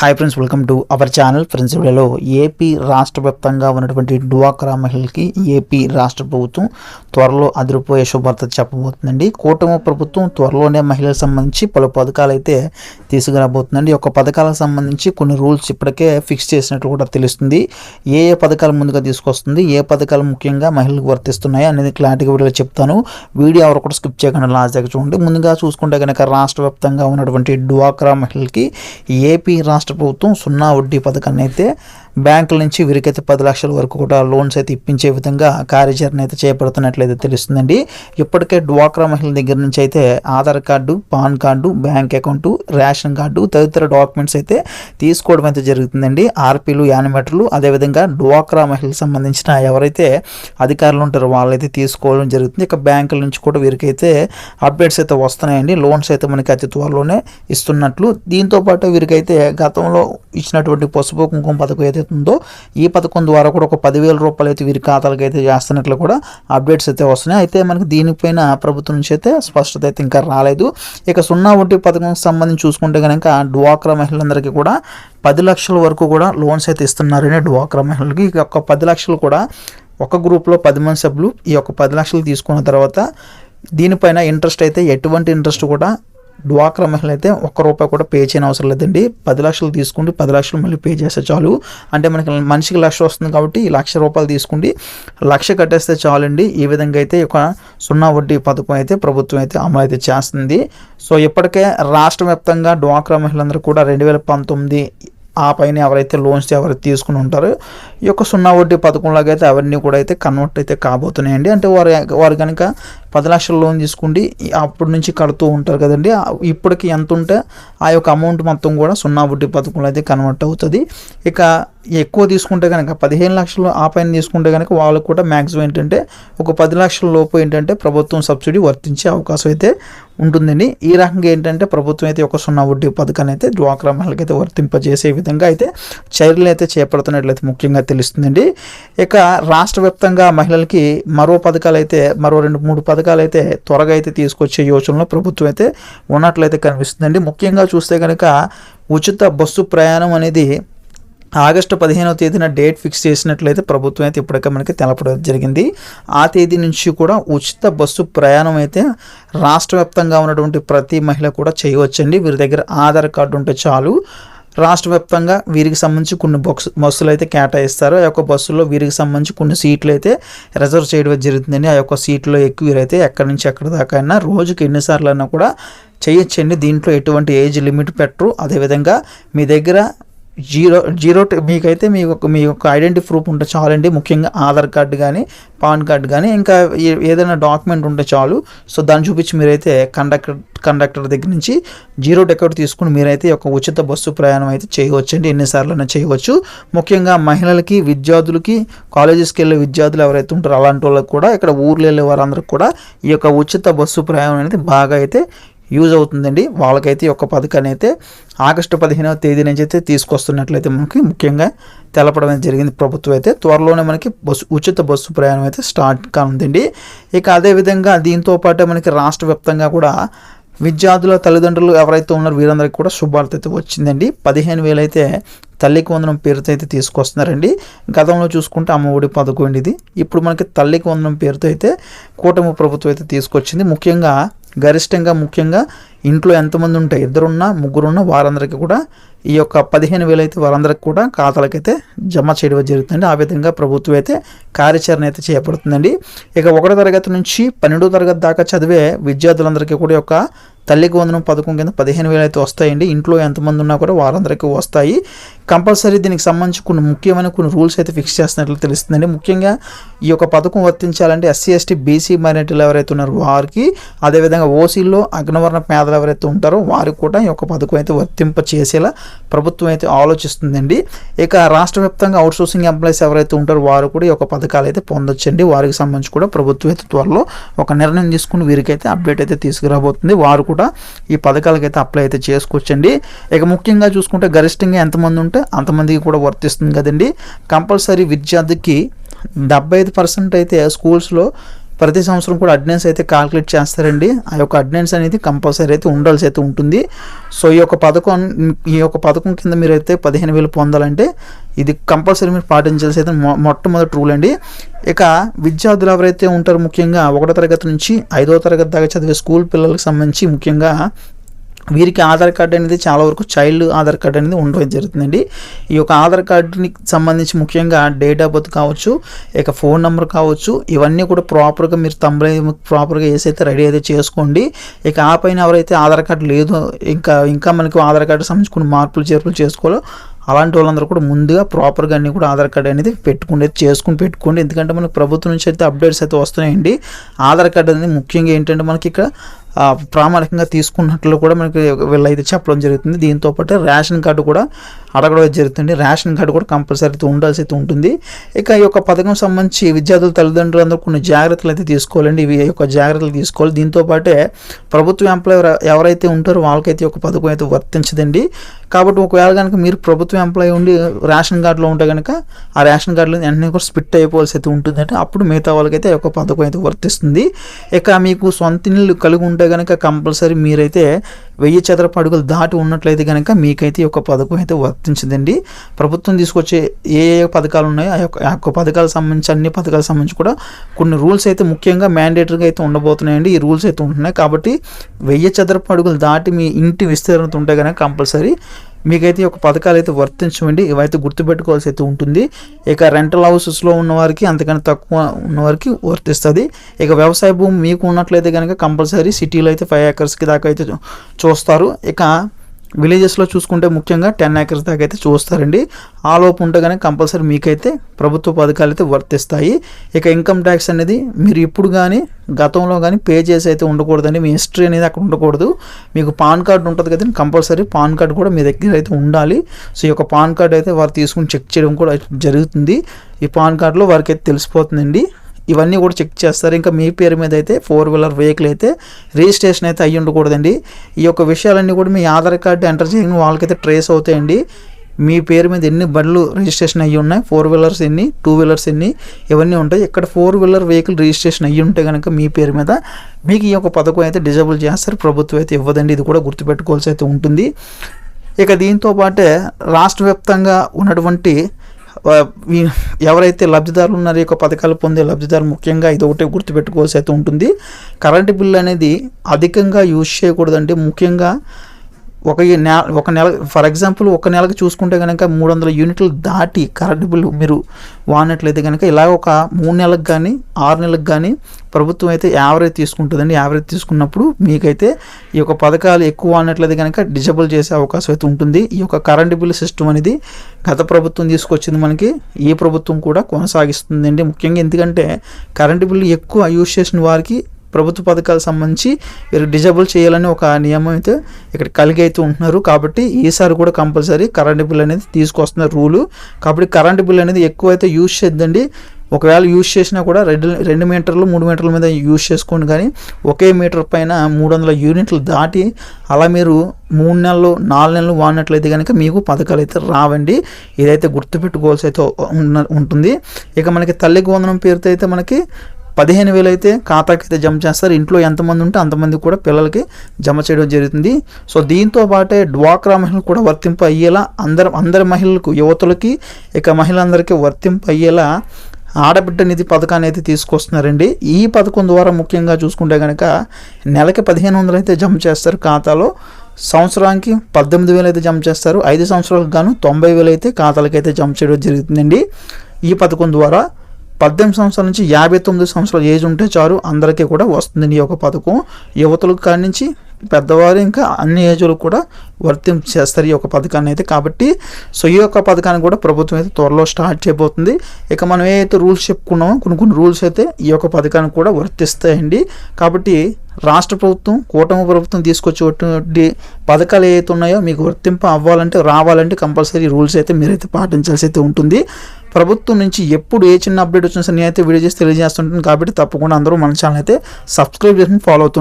Hi friends welcome to our channel friends వీడియోలో AP రాష్ట్ర వ్యాప్తంగా ఉన్నటువంటి డ్వాక్రా మహిళలకి ఏపీ రాష్ట్ర ప్రభుత్వం త్వరలో అదిరిపోయే శుభార్త చెప్పబోతుందండి. కూటమి ప్రభుత్వం త్వరలోనే మహిళలకు సంబంధించి పలు పథకాలు అయితే తీసుకురాబోతుందండి. ఈ పథకాలకు సంబంధించి కొన్ని రూల్స్ ఇప్పటికే ఫిక్స్ చేసినట్లు కూడా తెలుస్తుంది. ఏ ఏ పథకాలు ముందుగా తీసుకొస్తుంది ఏ పథకాలు ముఖ్యంగా మహిళలకు వర్తిస్తున్నాయి అనేది క్లారిటీగా వీడియోలో చెప్తాను. వీడియో ఎవరు కూడా స్కిప్ చేయకుండా లాస్ట్ దగ్గర చూడండి. ముందుగా చూసుకుంటే కనుక రాష్ట్ర వ్యాప్తంగా ఉన్నటువంటి డ్వాక్రా మహిళలకి ఏపీ రాష్ట్ర ప్రభుత్వం సున్నా వడ్డీ పథకాన్ని అయితే బ్యాంకుల నుంచి వీరికైతే పది లక్షల వరకు కూడా లోన్స్ అయితే ఇప్పించే విధంగా కార్యాచరణ అయితే చేపడుతున్నట్లయితే తెలుస్తుందండి. ఇప్పటికే డ్వాక్రా మహిళల దగ్గర నుంచి అయితే Aadhaar card PAN card bank account ration card తదితర డాక్యుమెంట్స్ అయితే తీసుకోవడం అయితే జరుగుతుందండి. ఆర్పీలు యానిమేటర్లు అదేవిధంగా డ్వాక్రా మహిళలకు సంబంధించిన ఎవరైతే అధికారులు ఉంటారో వాళ్ళైతే తీసుకోవడం జరుగుతుంది. ఇక బ్యాంకుల నుంచి కూడా వీరికైతే అప్డేట్స్ అయితే వస్తున్నాయండి. లోన్స్ అయితే మనకి అతి త్వరలోనే ఇస్తున్నట్లు. దీంతో పాటు వీరికైతే గతంలో ఇచ్చినటువంటి పసుపు కుంకుమ పథకం అయితే ఏదైతే ఉందో ఈ పథకం ద్వారా కూడా ఒక పదివేల రూపాయలు అయితే వీరి ఖాతాలకు అయితే చేస్తున్నట్లు కూడా అప్డేట్స్ అయితే వస్తున్నాయి. అయితే మనకి దీనిపైన ప్రభుత్వం నుంచి అయితే స్పష్టత అయితే ఇంకా రాలేదు. ఇక సున్నా వడ్డీ పథకం సంబంధించి చూసుకుంటే కనుక డ్వాక్రా మహిళలందరికీ కూడా పది లక్షల వరకు కూడా లోన్స్ అయితే ఇస్తున్నారని డ్వాక్రా మహిళలకి. ఈ యొక్క పది లక్షలు కూడా ఒక గ్రూప్లో పది మంది సభ్యులు ఈ యొక్క పది లక్షలు తీసుకున్న తర్వాత దీనిపైన ఇంట్రెస్ట్ అయితే ఎటువంటి ఇంట్రెస్ట్ కూడా డ్వాక్రా మహిళ అయితే ఒక్క రూపాయి కూడా పే చేయని అవసరం లేదండి. పది లక్షలు తీసుకుంటే పది లక్షలు మళ్ళీ పే చేస్తే చాలు. అంటే మనకి మనిషికి లక్ష వస్తుంది కాబట్టి లక్ష రూపాయలు తీసుకుండి. లక్ష కట్టేస్తే చాలండి. ఈ విధంగా అయితే ఒక సున్నా వడ్డీ పథకం అయితే ప్రభుత్వం అయితే అమలు అయితే చేస్తుంది. సో ఇప్పటికే రాష్ట్ర వ్యాప్తంగా డ్వాక్రా మహిళలందరూ కూడా రెండు వేల పంతొమ్మిది ఆ పైన ఎవరైతే లోన్స్ ఎవరైతే తీసుకుని ఉంటారో ఈ యొక్క సున్నా వడ్డీ పథకంలాగా అయితే అవన్నీ కూడా అయితే కన్వర్ట్ అయితే కాబోతున్నాయండి. అంటే వారు వారు కనుక పది లక్షల లోన్ తీసుకుండి అప్పటి నుంచి కడుతూ ఉంటారు కదండి. ఇప్పటికి ఎంత ఉంటే ఆ యొక్క అమౌంట్ మొత్తం కూడా సున్నా వడ్డీ పథకంలో అయితే కన్వర్ట్ అవుతుంది. ఇక ఎక్కువ తీసుకుంటే కనుక పదిహేను లక్షలు ఆ పైన తీసుకుంటే కనుక వాళ్ళకు కూడా మ్యాక్సిమం ఏంటంటే ఒక పది లక్షల లోపు ఏంటంటే ప్రభుత్వం సబ్సిడీ వర్తించే అవకాశం అయితే ఉంటుందండి. ఈ రకంగా ఏంటంటే ప్రభుత్వం అయితే ఒక సున్నా వడ్డీ పథకాన్ని అయితే డ్వాక్రా మహిళకి అయితే వర్తింపజేసే విధంగా అయితే చర్యలు అయితే చేపడుతున్నట్లయితే ముఖ్యంగా తెలుస్తుందండి. ఇక రాష్ట్ర వ్యాప్తంగా మహిళలకి మరో పథకాలు అయితే మరో రెండు మూడు పథకాలు అయితే త్వరగా అయితే తీసుకొచ్చే యోచనలో ప్రభుత్వం అయితే ఉన్నట్లయితే కనిపిస్తుందండి. ముఖ్యంగా చూస్తే కనుక ఉచిత బస్సు ప్రయాణం అనేది ఆగస్టు పదిహేనవ తేదీన డేట్ ఫిక్స్ చేసినట్లయితే ప్రభుత్వం అయితే ఇప్పటికే మనకి తెలపడం జరిగింది. ఆ తేదీ నుంచి కూడా ఉచిత బస్సు ప్రయాణం అయితే రాష్ట్ర వ్యాప్తంగా ఉన్నటువంటి ప్రతి మహిళ కూడా చేయవచ్చండి. వీరి దగ్గర ఆధార్ కార్డు ఉంటే చాలు. రాష్ట్ర వ్యాప్తంగా వీరికి సంబంధించి కొన్ని బొక్స్ బస్సులు అయితే కేటాయిస్తారు. ఆ యొక్క బస్సులో వీరికి సంబంధించి కొన్ని సీట్లు అయితే రిజర్వ్ చేయడం జరుగుతుందని ఆ యొక్క సీట్లో ఎక్కి వీరైతే ఎక్కడి నుంచి ఎక్కడి దాకా అయినా రోజుకి ఎన్నిసార్లు అయినా కూడా చేయొచ్చండి. దీంట్లో ఎటువంటి ఏజ్ లిమిట్ పెట్టరు. అదేవిధంగా మీ దగ్గర జీరో జీరో మీకైతే మీ యొక్క మీ యొక్క ఐడెంటిటీ ప్రూఫ్ ఉంటే చాలండి. ముఖ్యంగా ఆధార్ కార్డు కానీ పాన్ కార్డు కానీ ఇంకా ఏ- ఏదైనా డాక్యుమెంట్ ఉంటే చాలు. సో దాన్ని చూపించి మీరైతే కండక్టర్ కండక్టర్ దగ్గర నుంచి జీరో డెకౌట్ తీసుకుని మీరైతే ఒక ఉచిత బస్సు ప్రయాణం అయితే చేయవచ్చండి. ఎన్నిసార్లు అయినా చేయవచ్చు. ముఖ్యంగా మహిళలకి విద్యార్థులకి కాలేజెస్కి వెళ్ళే విద్యార్థులు ఎవరైతే ఉంటారో అలాంటి వాళ్ళకి కూడా ఇక్కడ ఊర్లో వెళ్ళే వారందరూ కూడా ఈ యొక్క ఉచిత బస్సు ప్రయాణం అనేది బాగా అయితే యూజ్ అవుతుందండి. వాళ్ళకైతే ఈ యొక్క పథకాన్ని అయితే ఆగస్టు పదిహేనవ తేదీ నుంచి అయితే తీసుకొస్తున్నట్లయితే మనకి ముఖ్యంగా తెలపడం జరిగింది. ప్రభుత్వం అయితే త్వరలోనే మనకి బస్సు ఉచిత బస్సు ప్రయాణం అయితే స్టార్ట్ కానుందండి. ఇక అదేవిధంగా దీంతో పాటు మనకి రాష్ట్ర వ్యాప్తంగా కూడా విద్యార్థుల తల్లిదండ్రులు ఎవరైతే ఉన్నారో వీరందరికీ కూడా శుభార్త అయితే వచ్చిందండి. పదిహేను వేలు అయితే తల్లికి వందనం పేరుతో అయితే తీసుకొస్తున్నారండి. గతంలో చూసుకుంటే అమ్మఒడి పథకం ఇది. ఇప్పుడు మనకి తల్లికి వందనం పేరుతో అయితే కూటమి ప్రభుత్వం అయితే తీసుకొచ్చింది. ముఖ్యంగా గరిష్టంగా ముఖ్యంగా ఇంట్లో ఎంతమంది ఉంటే ఇద్దరున్నా ముగ్గురున్నా వారందరికీ కూడా ఈ యొక్క పదిహేను వేలు అయితే వారందరికి కూడా ఖాతాలకైతే జమ చేయడం జరుగుతుంది. ఆ విధంగా ప్రభుత్వం అయితే కార్యాచరణ అయితే చేపడుతుందండి. ఇక ఒకటో తరగతి నుంచి పన్నెండో తరగతి దాకా చదివే విద్యార్థులందరికీ కూడా యొక్క తల్లికి వందనం పథకం కింద పదిహేను వేలు అయితే వస్తాయండి. ఇంట్లో ఎంతమంది ఉన్నా కూడా వారందరికీ వస్తాయి. కంపల్సరీ దీనికి సంబంధించి కొన్ని ముఖ్యమైన కొన్ని రూల్స్ అయితే ఫిక్స్ చేస్తున్నట్లు తెలుస్తుందండి. ముఖ్యంగా ఈ యొక్క పథకం వర్తించాలంటే ఎస్సీ ఎస్టీ బీసీ మైనార్టీలు ఎవరైతే ఉన్నారో వారికి అదేవిధంగా ఓసీల్లో అగ్నవర్ణ పేదలు ఎవరైతే ఉంటారో వారికి కూడా ఈ యొక్క పథకం అయితే వర్తింప చేసేలా ప్రభుత్వం అయితే ఆలోచిస్తుందండి. ఇక రాష్ట్ర వ్యాప్తంగా అవుట్సోర్సింగ్ ఎంప్లాయీస్ ఎవరైతే ఉంటారో వారు కూడా ఈ యొక్క పథకాలు అయితే పొందొచ్చండి. వారికి సంబంధించి కూడా ప్రభుత్వం అయితే త్వరలో ఒక నిర్ణయం తీసుకుని వీరికైతే అప్డేట్ అయితే తీసుకురాబోతుంది. వారు కూడా ఈ పథకాలకైతే అప్లై అయితే చేసుకోవచ్చండి. ఇక ముఖ్యంగా చూసుకుంటే గరిష్టంగా ఎంతమంది ఉంటే అంతమందికి కూడా వర్తిస్తుంది కదండి. కంపల్సరీ విద్యార్థికి డెబ్బై ఐదు పర్సెంట్ అయితే స్కూల్స్లో ప్రతి సంవత్సరం కూడా అటెండెన్స్ అయితే కాల్కులేట్ చేస్తారండి. ఆ యొక్క అటెండెన్స్ అనేది కంపల్సరీ అయితే ఉండాల్సి అయితే ఉంటుంది. సో ఈ యొక్క పథకం ఈ యొక్క పథకం కింద మీరు అయితే పదిహేను వేలు పొందాలంటే ఇది కంపల్సరీ మీరు పాటించాల్సి అయితే మొ- మొట్టమొదటి రూల్ అండి. ఇక విద్యార్థులు ఎవరైతే ఉంటారో ముఖ్యంగా ఒకటో తరగతి నుంచి ఐదో తరగతి దాకా చదివే స్కూల్ పిల్లలకు సంబంధించి ముఖ్యంగా వీరికి ఆధార్ కార్డు అనేది చాలా వరకు చైల్డ్ ఆధార్ కార్డు అనేది ఉండడం జరుగుతుందండి. ఈ యొక్క ఆధార్ కార్డుకి సంబంధించి ముఖ్యంగా డేట్ ఆఫ్ బర్త్ కావచ్చు ఇక ఫోన్ నెంబర్ కావచ్చు ఇవన్నీ కూడా ప్రాపర్గా మీరు తమ్ముడు ప్రాపర్గా ఏసైతే రెడీ అయితే చేసుకోండి. ఇక ఆ పైన ఎవరైతే ఆధార్ కార్డు లేదు ఇంకా ఇంకా మనకు ఆధార్ కార్డు సంబంధించి కొన్ని మార్పులు చేర్పులు చేసుకోవాలో అలాంటి వాళ్ళందరూ కూడా ముందుగా ప్రాపర్గా అన్ని కూడా ఆధార్ కార్డు అనేది పెట్టుకుని చేసుకుని పెట్టుకోండి. ఎందుకంటే మనకు ప్రభుత్వం నుంచి అయితే అప్డేట్స్ అయితే వస్తున్నాయండి. ఆధార్ కార్డు అనేది ముఖ్యంగా ఏంటంటే మనకి ఇక్కడ ప్రామాణికంగా తీసుకున్నట్లు కూడా మనకి వీళ్ళైతే చెప్పడం జరుగుతుంది. దీంతో పాటు రేషన్ కార్డు కూడా అడగడం జరుగుతుంది. రేషన్ కార్డు కూడా కంపల్సరీ అయితే ఉండాల్సి అయితే ఉంటుంది. ఇక ఈ యొక్క పథకం సంబంధించి విద్యార్థుల తల్లిదండ్రులందరూ కొన్ని జాగ్రత్తలు అయితే తీసుకోవాలండి. ఇవి యొక్క జాగ్రత్తలు తీసుకోవాలి. దీంతో పాటే ప్రభుత్వ ఎంప్లాయర్ ఎవరైతే ఉంటారో వాళ్ళకైతే ఈ యొక్క పథకం అయితే వర్తించదండి. కాబట్టి ఒకవేళ కనుక మీరు ప్రభుత్వ ఎంప్లాయీ ఉండి రేషన్ కార్డులో ఉంటే కనుక ఆ రేషన్ కార్డులో వెంటనే కూడా స్పిట్ అయిపోవాల్సి అయితే ఉంటుందంటే అప్పుడు మిగతా వాళ్ళకైతే ఒక పథకం అయితే వర్తిస్తుంది. ఇక మీకు సొంత ఇల్లు కలిగి ఉంటే కనుక కంపల్సరీ మీరైతే వెయ్యి చదరపు అడుగులు దాటి ఉన్నట్లయితే కనుక మీకైతే ఈ యొక్క పథకం అయితే వర్తించదండి. ప్రభుత్వం తీసుకొచ్చే ఏ ఏ పథకాలు ఉన్నాయో ఆ యొక్క ఆ యొక్క పథకాలకు సంబంధించి అన్ని పథకాలకు సంబంధించి కూడా కొన్ని రూల్స్ అయితే ముఖ్యంగా మ్యాండేటరీగా అయితే ఉండబోతున్నాయండి. ఈ రూల్స్ అయితే ఉంటున్నాయి. కాబట్టి వెయ్యి చదరపు అడుగులు దాటి మీ ఇంటి విస్తీర్ణత ఉంటే కనుక కంపల్సరీ మీకైతే ఒక పథకాలు అయితే వర్తించమండి. ఇవైతే గుర్తుపెట్టుకోవాల్సి అయితే ఉంటుంది. ఇక రెంటల్ హౌసెస్లో ఉన్న వారికి అంతకన్నా తక్కువ ఉన్న వారికి వర్తిస్తుంది. ఇక వ్యవసాయ భూమి మీకు ఉన్నట్లయితే కనుక కంపల్సరీ సిటీలో అయితే ఫైవ్ ఏకర్స్కి దాకా అయితే చూస్తారు. ఇక విలేజెస్లో చూసుకుంటే ముఖ్యంగా టెన్ ఏకర్స్ దాకా అయితే చూస్తారండి. ఆ లోపు ఉంటే కంపల్సరీ మీకైతే ప్రభుత్వ పథకాలు అయితే వర్తిస్తాయి. ఇక ఇన్కమ్ ట్యాక్స్ అనేది మీరు ఇప్పుడు కానీ గతంలో కానీ పే చేసి అయితే ఉండకూడదండి. మీ హిస్టరీ అనేది అక్కడ ఉండకూడదు. మీకు పాన్ కార్డు ఉంటుంది కదండి కంపల్సరీ పాన్ కార్డు కూడా మీ దగ్గర అయితే ఉండాలి. సో ఈ యొక్క పాన్ కార్డు అయితే వారు తీసుకుని చెక్ చేయడం కూడా జరుగుతుంది. ఈ పాన్ కార్డులో వారికి అయితే తెలిసిపోతుందండి. ఇవన్నీ కూడా చెక్ చేస్తారు. ఇంకా మీ పేరు మీద అయితే ఫోర్ వీలర్ వెహికల్ అయితే రిజిస్ట్రేషన్ అయితే అయ్యి ఉండకూడదండి. ఈ యొక్క విషయాలన్నీ కూడా మీ ఆధార్ కార్డు ఎంటర్ చేయని వాళ్ళకైతే ట్రేస్ అవుతాయండి. మీ పేరు మీద ఎన్ని బండ్లు రిజిస్ట్రేషన్ అయ్యి ఉన్నాయి? ఫోర్ వీలర్స్ ఎన్ని? టూ వీలర్స్ ఎన్ని? ఇవన్నీ ఉంటాయి. ఇక్కడ ఫోర్ వీలర్ వెహికల్ రిజిస్ట్రేషన్ అయ్యి ఉంటే కనుక మీ పేరు మీద మీకు ఈ యొక్క పథకం అయితే డిజబుల్ చేస్తారు. ప్రభుత్వం అయితే ఇవ్వదండి. ఇది కూడా గుర్తుపెట్టుకోవాల్సి అయితే ఉంటుంది. ఇక దీంతో పాటే రాష్ట్ర వ్యాప్తంగా ఉన్నటువంటి ఎవరైతే లబ్ధిదారులు ఉన్నారో యొక్క పథకాలు పొందే లబ్ధిదారు ముఖ్యంగా ఇది ఒకటే గుర్తుపెట్టుకోవాల్సి అయితే ఉంటుంది. కరెంటు బిల్లు అనేది అధికంగా యూజ్ చేయకూడదండి. ముఖ్యంగా ఒక నెల ఒక నెల ఫర్ ఎగ్జాంపుల్ ఒక నెలకి చూసుకుంటే కనుక మూడు వందల యూనిట్లు దాటి కరెంటు బిల్లు మీరు వాడినట్లయితే కనుక ఇలా ఒక మూడు నెలలకు కానీ ఆరు నెలలకు కానీ ప్రభుత్వం అయితే యావరేజ్ తీసుకుంటుందండి. యావరేజ్ తీసుకున్నప్పుడు మీకైతే ఈ యొక్క పథకాలు ఎక్కువ వాడినట్లయితే కనుక డిజబుల్ చేసే అవకాశం అయితే ఉంటుంది. ఈ యొక్క కరెంటు బిల్లు సిస్టమ్ అనేది గత ప్రభుత్వం తీసుకొచ్చింది మనకి ఈ ప్రభుత్వం కూడా కొనసాగిస్తుందండి. ముఖ్యంగా ఎందుకంటే కరెంటు బిల్లు ఎక్కువ యూజ్ చేసిన వారికి ప్రభుత్వ పథకాలకు సంబంధించి వీరు డిజబుల్ చేయాలని ఒక నియమం అయితే ఇక్కడ కలిగి అయితే ఉంటున్నారు. కాబట్టి ఈసారి కూడా కంపల్సరీ కరెంట్ బిల్ అనేది తీసుకొస్తున్నారు రూలు. కాబట్టి కరెంట్ బిల్ అనేది ఎక్కువ అయితే యూజ్ చేద్దండి ఒకవేళ యూజ్ చేసినా కూడా రెండు రెండు మీటర్లు మూడు మీటర్ల మీద యూజ్ చేసుకోండి. కానీ ఒకే మీటర్ పైన మూడు వందల యూనిట్లు దాటి అలా మీరు మూడు నెలలు నాలుగు నెలలు వాడినట్లయితే కనుక మీకు పథకాలు అయితే రావండి. ఇదైతే గుర్తుపెట్టుకోవాల్సి అయితే ఉంటుంది. ఇక మనకి తల్లికి వందనం పేరుతో అయితే మనకి పదిహేను వేలు అయితే ఖాతాకి అయితే జమ చేస్తారు. ఇంట్లో ఎంతమంది ఉంటే అంతమంది కూడా పిల్లలకి జమ చేయడం జరుగుతుంది. సో దీంతో పాటే డ్వాక్రా మహిళలు కూడా వర్తింపు అయ్యేలా అందరు అందరి మహిళలకు యువతులకి ఇక మహిళలందరికీ వర్తింపు అయ్యేలా ఆడబిడ్డ నిధి పథకాన్ని అయితే తీసుకొస్తున్నారండి. ఈ పథకం ద్వారా ముఖ్యంగా చూసుకుంటే కనుక నెలకి పదిహేను వందలు అయితే జమ చేస్తారు ఖాతాలో. సంవత్సరానికి పద్దెనిమిది వేలు అయితే జమ చేస్తారు. ఐదు సంవత్సరాలకు గాను తొంభై వేలు అయితే ఖాతాలకు అయితే జమ చేయడం జరుగుతుందండి. ఈ పథకం ద్వారా పద్దెనిమిది సంవత్సరాల నుంచి యాభై తొమ్మిది సంవత్సరాల ఏజ్ ఉంటే చాలు అందరికీ కూడా వస్తుంది ఈ యొక్క పథకం. యువతలకు కాడి నుంచి పెద్దవారు ఇంకా అన్ని ఏజ్లకు కూడా వర్తింపు చేస్తారు ఈ యొక్క పథకాన్ని అయితే. కాబట్టి సో ఈ యొక్క పథకాన్ని కూడా ప్రభుత్వం అయితే త్వరలో స్టార్ట్ చేయబోతుంది. ఇక మనం ఏదైతే రూల్స్ చెప్పుకున్నామో కొన్ని కొన్ని రూల్స్ అయితే ఈ యొక్క పథకాన్ని కూడా వర్తిస్తాయండి. కాబట్టి రాష్ట్ర ప్రభుత్వం కూటమి ప్రభుత్వం తీసుకొచ్చేటువంటి పథకాలు ఏవైతే ఉన్నాయో మీకు వర్తింపు అవ్వాలంటే రావాలంటే కంపల్సరీ రూల్స్ అయితే మీరైతే పాటించాల్సి అయితే ఉంటుంది. ప్రభుత్వం నుంచి ఎప్పుడు ఏ చిన్న అప్డేట్ వచ్చినా సరే నేనైతే వీడియో చేసి తెలియజేస్తుంటాను కాబట్టి తప్పకుండా అందరూ మన ఛానల్ అయితే సబ్స్క్రైబ్ చేసుకుని ఫాలో అవుతుంటారు